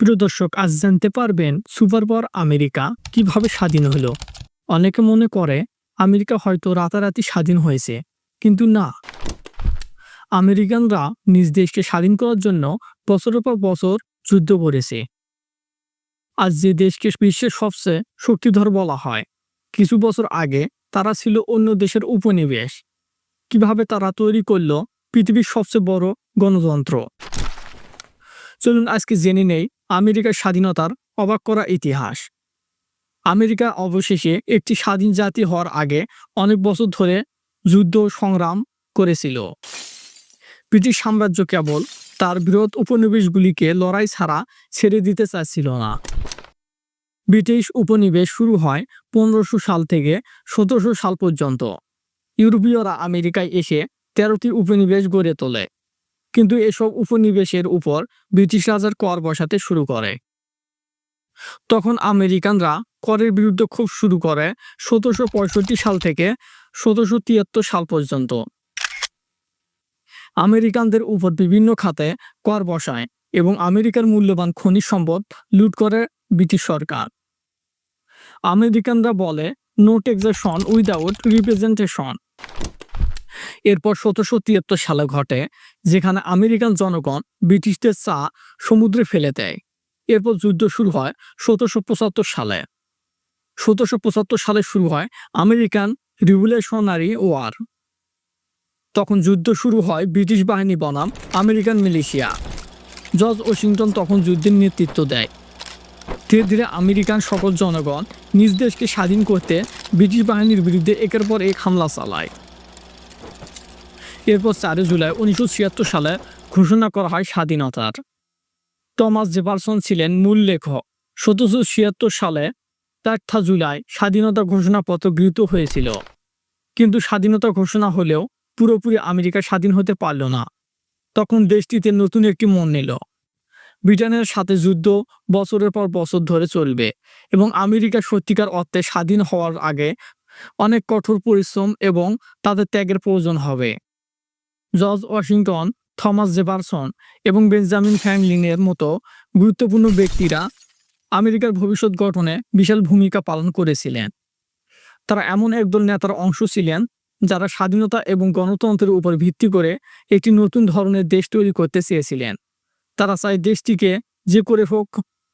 প্রিয় দর্শক, আজ জানতে পারবেন সুপার পাওয়ার আমেরিকা কীভাবে স্বাধীন হলো। অনেকে মনে করে আমেরিকা হয়তো রাতারাতি স্বাধীন হয়েছে, কিন্তু না। আমেরিকানরা নিজ দেশকে স্বাধীন করার জন্য বছরের পর বছর যুদ্ধ করেছে। আজ যে দেশকে বিশ্বের সবচেয়ে শক্তিধর বলা হয়, কিছু বছর আগে তারা ছিল অন্য দেশের উপনিবেশ। কীভাবে তারা তৈরি করল পৃথিবীর সবচেয়ে বড় গণতন্ত্র? চলুন আজকে জেনে নেই আমেরিকার স্বাধীনতার অবাক করা ইতিহাস। আমেরিকা অবশেষে একটি স্বাধীন জাতি হওয়ার আগে অনেক বছর ধরে যুদ্ধ সংগ্রাম করেছিল। ব্রিটিশ সাম্রাজ্য কেবল তার বৃহৎ উপনিবেশগুলিকে লড়াই ছাড়া ছেড়ে দিতে চাচ্ছিল না। ব্রিটিশ উপনিবেশ শুরু হয় পনেরোশো সাল থেকে সতেরোশো সাল পর্যন্ত। ইউরোপীয়রা আমেরিকায় এসে তেরোটি উপনিবেশ গড়ে তোলে। কিন্তু এসব উপনিবেশের উপর ব্রিটিশ রাজার কর বসাতে শুরু করে। তখন আমেরিকানরা করের বিরুদ্ধে খুব শুরু করে সতেরোশো পঁয়ষট্টি সাল থেকে সতেরোশো তিয়াত্তর সাল পর্যন্ত। আমেরিকানদের উপর বিভিন্ন খাতে কর বসায় এবং আমেরিকার মূল্যবান খনিজ সম্পদ লুট করে ব্রিটিশ সরকার। আমেরিকানরা বলে নো ট্যাক্সেশন উইদাউট রিপ্রেজেন্টেশন এরপর সতেরোশো তিয়াত্তর সালে ঘটে, যেখানে আমেরিকান জনগণ ব্রিটিশদের চা সমুদ্রে ফেলে দেয়। এরপর যুদ্ধ শুরু হয় সতেরোশো পঁচাত্তর সালে। সতেরোশো পঁচাত্তর সালে শুরু হয় আমেরিকান রিভুলেশনারি ওয়ার। তখন যুদ্ধ শুরু হয় ব্রিটিশ বাহিনী বনাম আমেরিকান মিলিশিয়া। জর্জ ওয়াশিংটন তখন যুদ্ধের নেতৃত্ব দেয়। ধীরে ধীরে আমেরিকান সকল জনগণ নিজ দেশকে স্বাধীন করতে ব্রিটিশ বাহিনীর বিরুদ্ধে একের পর এক হামলা চালায়। এরপর চারই জুলাই উনিশশো ছিয়াত্তর সালে ঘোষণা করা হয় স্বাধীনতার। টমাস জেফারসন ছিলেন মূল লেখক। সতেরোশো ছিয়াত্তর সালে চারটা জুলাই স্বাধীনতা ঘোষণাপত্র গৃহীত হয়েছিল। কিন্তু স্বাধীনতা ঘোষণা হলেও পুরোপুরি আমেরিকা স্বাধীন হতে পারল না। তখন দেশটিতে নতুন একটি মন নিল। ব্রিটেনের সাথে যুদ্ধ বছরের পর বছর ধরে চলবে এবং আমেরিকা সত্যিকার অর্থে স্বাধীন হওয়ার আগে অনেক কঠোর পরিশ্রম এবং তাদের ত্যাগের প্রয়োজন হবে। জর্জ ওয়াশিংটন, থমাস জেফারসন এবং বেঞ্জামিন ফ্র্যাঙ্কলিনের মতো গুরুত্বপূর্ণ ব্যক্তিরা আমেরিকার ভবিষ্যৎ গঠনে বিশাল ভূমিকা পালন করেছিলেন। তারা এমন একদল নেতার অংশ ছিলেন যারা স্বাধীনতা এবং গণতন্ত্রের উপর ভিত্তি করে একটি নতুন ধরনের দেশ তৈরি করতে চেয়েছিলেন। তারা চায় দেশটিকে যে করে হোক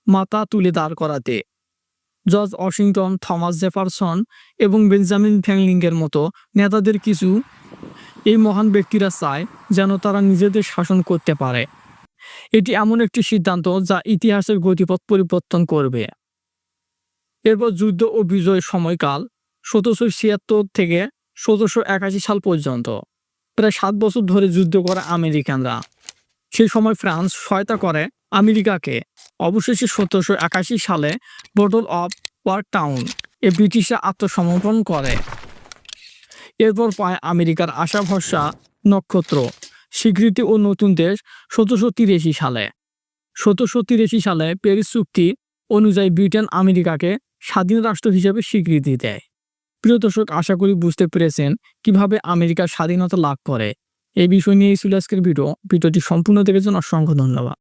মাথা তুলে দাঁড় করাতে। জর্জ ওয়াশিংটন, থমাস জেফারসন এবং বেঞ্জামিন ফ্যাংলিংয়ের মতো নেতাদের কিছু এই মহান ব্যক্তিরা চায় যেন তারা নিজেদের শাসন করতে পারে। এটি এমন একটি সিদ্ধান্ত যা ইতিহাসের গতিপথ পরিবর্তন করবে। এরপর যুদ্ধ ও বিজয়ের সময়কাল সতেরোশো ছিয়াত্তর থেকে সতেরোশো একাশি সাল পর্যন্ত। প্রায় সাত বছর ধরে যুদ্ধ করে আমেরিকানরা। সেই সময় ফ্রান্স সহায়তা করে আমেরিকাকে। অবশেষে সতেরোশো একাশি সালে বোটল অফ ওয়ার টাউন এ ব্রিটিশরা আত্মসমর্পণ করে। এরপর পায় আমেরিকার আশা ভরসা নক্ষত্র। স্বীকৃতি ও নতুন দেশ সতেরোশো তিরাশি সালে। সতেরোশো তিরাশি সালে প্যারিস চুক্তি অনুযায়ী ব্রিটেন আমেরিকাকে স্বাধীন রাষ্ট্র হিসেবে স্বীকৃতি দেয়। প্রিয় দর্শক, আশা করি বুঝতে পেরেছেন কীভাবে আমেরিকা স্বাধীনতা লাভ করে। এই বিষয় নিয়ে ছিল আজকের ভিডিও। ভিডিওটি সম্পূর্ণ দেখেছেন অসংখ্য ধন্যবাদ।